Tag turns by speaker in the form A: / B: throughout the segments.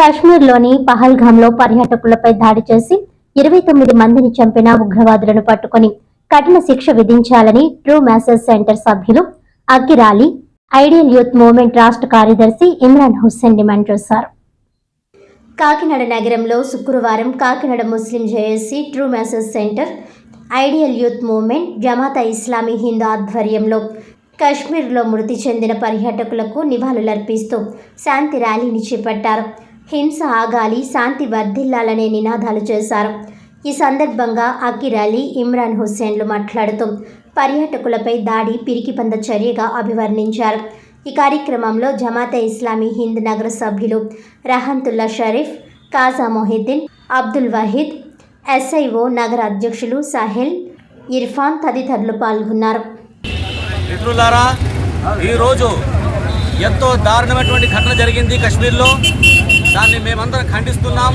A: కాశ్మీర్లోని పహల్గాంలో పర్యాటకులపై దాడి చేసి ఇరవై తొమ్మిది మందిని చంపిన ఉగ్రవాదులను పట్టుకొని కఠిన శిక్ష విధించాలని ట్రూ మ్యాసేజ్ సెంటర్ సభ్యులు అగ్గిరాలి ఐడియల్ యూత్ మూవ్మెంట్ రాష్ట్ర కార్యదర్శి ఇమ్రాన్ హుస్సేన్ డిమాండ్ చేశారు. కాకినాడ నగరంలో శుక్రవారం Kakinada Muslim JAC true message centre ideal youth movement Jamaat Islami Hind ఆధ్వర్యంలో కాశ్మీర్లో మృతి చెందిన పర్యాటకులకు నివాళులర్పిస్తూ శాంతి ర్యాలీని చేపట్టారు. హింస ఆగాలి శాంతి వర్ధిల్లాలనే నినాదాలు చేశారు. ఈ సందర్భంగా అకిర్ అలీ ఇమ్రాన్ హుస్సేన్లు మాట్లాడుతూ పర్యాటకులపై దాడి పిరికిపంద చర్యగా అభివర్ణించారు. ఈ కార్యక్రమంలో జమాత ఇస్లామీ హింద్ నగర సభ్యులు రహంతుల్లా షరీఫ్ కాజా మొహిద్దీన్ అబ్దుల్ వహీద్ ఎస్ఐఓ నగర అధ్యక్షులు సాహిల్ ఇర్ఫాన్ తదితరులు పాల్గొన్నారు.
B: మిత్రులారా ఈరోజు ఎంతో దారుణమైనటువంటి ఘటన జరిగింది కశ్మీర్లో. దాన్ని మేమందరం ఖండిస్తున్నాం.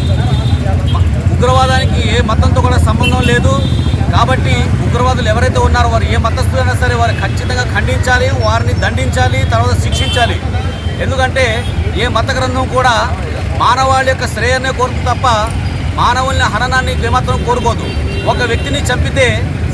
B: ఉగ్రవాదానికి ఏ మతంతో కూడా సంబంధం లేదు. కాబట్టి ఉగ్రవాదులు ఎవరైతే ఉన్నారో వారు ఏ మతస్థులైనా సరే వారు ఖచ్చితంగా ఖండించాలి వారిని దండించాలి తర్వాత శిక్షించాలి. ఎందుకంటే ఏ మత గ్రంథం కూడా మానవాళి యొక్క శ్రేయనే కోరుతుంది తప్ప మానవుల్ని హననాన్ని ఏమాత్రం కోరుకోదు. ఒక వ్యక్తిని చంపితే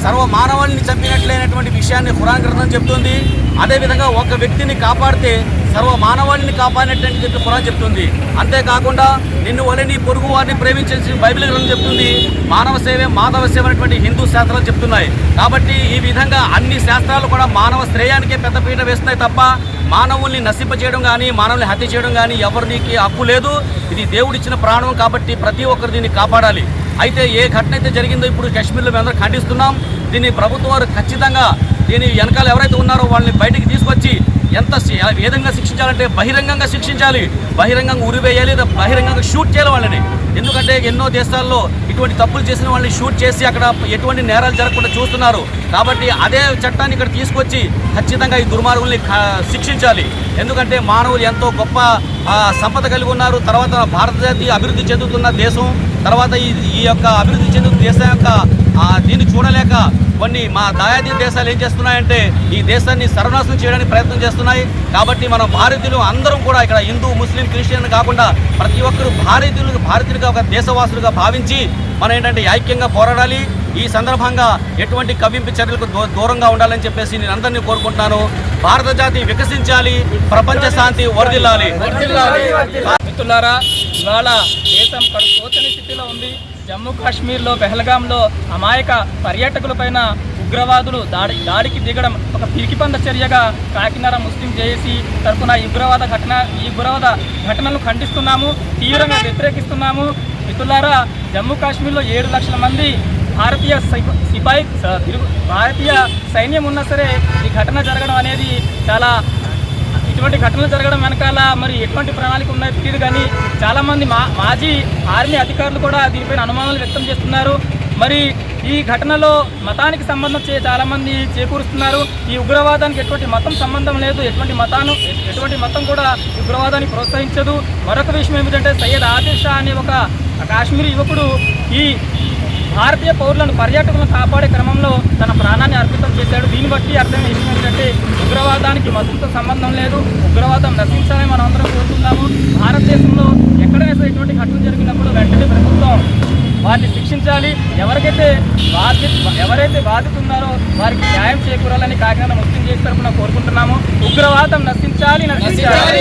B: సర్వ మానవాళిని చంపినట్లైనటువంటి విషయాన్ని ఖురాన్ గ్రంథం చెప్తుంది. అదేవిధంగా ఒక వ్యక్తిని కాపాడితే సర్వ మానవాళిని కాపాడినట్టు చెప్పి ఖురాన్ చెప్తుంది. అంతేకాకుండా నిన్ను వలె నీ పొరుగు వారిని ప్రేమించేసి బైబిల్ గ్రంథం చెప్తుంది. మానవ సేవే మాధవ సేవ అనేటువంటి హిందూ శాస్త్రాలు చెప్తున్నాయి. కాబట్టి ఈ విధంగా అన్ని శాస్త్రాలు కూడా మానవ శ్రేయానికే పెద్దపీట వేస్తున్నాయి తప్ప మానవుల్ని నశింపచేయడం కానీ మానవుల్ని హత్య చేయడం కానీ ఎవరికి హక్కు లేదు. ఇది దేవుడిచ్చిన ప్రాణం కాబట్టి ప్రతి ఒక్కరు దీన్ని కాపాడాలి. అయితే ఏ ఘటన అయితే జరిగిందో ఇప్పుడు కాశ్మీర్లో అందరూ ఖండిస్తున్నాం. దీన్ని ప్రభుత్వం వారు ఖచ్చితంగా దీని వెనకాల ఎవరైతే ఉన్నారో వాళ్ళని బయటికి తీసుకొచ్చి ఎంత ఏ విధంగా శిక్షించాలంటే బహిరంగంగా శిక్షించాలి. బహిరంగంగా ఉరివేయాలి లేదా బహిరంగంగా షూట్ చేయాలి వాళ్ళని. ఎందుకంటే ఎన్నో దేశాల్లో ఇటువంటి తప్పులు చేసిన వాళ్ళని షూట్ చేసి అక్కడ ఎటువంటి నేరాలు జరగకుండా చూస్తున్నారు. కాబట్టి అదే చట్టాన్ని ఇక్కడ తీసుకొచ్చి ఖచ్చితంగా ఈ దుర్మార్గుల్ని శిక్షించాలి. ఎందుకంటే మానవులు ఎంతో గొప్ప సంపద కలిగి ఉన్నారు. తర్వాత భారతదేశ అభివృద్ధి చెందుతున్న దేశం. తర్వాత ఈ ఈ యొక్క అభివృద్ధి చెందుతున్న దేశం యొక్క దీన్ని చూడలేక కొన్ని మా దాయాది దేశాలు ఏం చేస్తున్నాయంటే ఈ దేశాన్ని సర్వనాశనం చేయడానికి ప్రయత్నం చేస్తున్నాయి. కాబట్టి మనం భారతీయులు అందరం కూడా ఇక్కడ హిందూ ముస్లిం క్రిస్టియన్ కాకుండా ప్రతి ఒక్కరూ భారతీయులు భారతీయులుగా ఒక దేశవాసులుగా భావించి మనం ఏంటంటే ఐక్యంగా పోరాడాలి. ఈ సందర్భంగా ఎటువంటి కవ్వింపు చర్యలకు దూరంగా ఉండాలని చెప్పేసి నేను అందరినీ కోరుకుంటున్నాను. భారత జాతి వికసించాలి ప్రపంచ శాంతి వరదిల్లాలి
C: మిత్రులారా ఇవాళ దేశం కడుకోచని స్థితిలో ఉంది. జమ్మూ కాశ్మీర్లో పెహల్గాంలో అమాయక పర్యాటకులపైన ఉగ్రవాదులు దాడి దాడికి దిగడం ఒక పిరికిపంద చర్యగా కాకినాడ ముస్లిం జేఏసీ తరఫున ఈ ఉగ్రవాద ఘటన ఈ ఉగ్రవాద ఘటనలను ఖండిస్తున్నాము తీవ్రంగా వ్యతిరేకిస్తున్నాము. మిత్రులారా జమ్మూ కాశ్మీర్లో ఏడు లక్షల మంది భారతీయ సై- సిపాయి భారతీయ సైన్యం ఉన్నా సరే ఈ ఘటన జరగడం అనేది చాలా ఇటువంటి ఘటనలు జరగడం వెనకాల మరి ఎటువంటి ప్రణాళిక ఉన్నాయో తెలియదు కానీ చాలామంది మా మాజీ ఆర్మీ అధికారులు కూడా దీనిపైన అనుమానాలు వ్యక్తం చేస్తున్నారు. మరి ఈ ఘటనలో మతానికి సంబంధం చే చాలామంది చేకూరుస్తున్నారు. ఈ ఉగ్రవాదానికి ఎటువంటి మతం సంబంధం లేదు. ఎటువంటి మతాను ఎటువంటి మతం కూడా ఉగ్రవాదాన్ని ప్రోత్సహించదు. మరొక విషయం ఏమిటంటే సయ్యద్ ఆదిల్ షా అనే ఒక కాశ్మీరీ యువకుడు ఈ భారతీయ పౌరులను పర్యాటకులను కాపాడే క్రమంలో తన ప్రాణాన్ని అర్పితం చేశాడు. దీన్ని బట్టి అర్థమైన విషయం ఏంటంటే ఉగ్రవాదానికి మతంతో సంబంధం లేదు. ఉగ్రవాదం నశించాలని మనం అందరం కోరుతున్నాము భారతదేశంలో ఎక్కడైనా సరే ఇటువంటి ఘటనలు జరిగినప్పుడు వెంటనే ప్రభుత్వం వారిని శిక్షించాలి. ఎవరికైతే బాధ్యత ఎవరైతే బాధ్యత ఉన్నారో వారికి న్యాయం చేకూరాలని కాకినాడ ముస్లిం చేసి తరఫున కోరుకుంటున్నాము. ఉగ్రవాదం నశించాలి నశించాలి.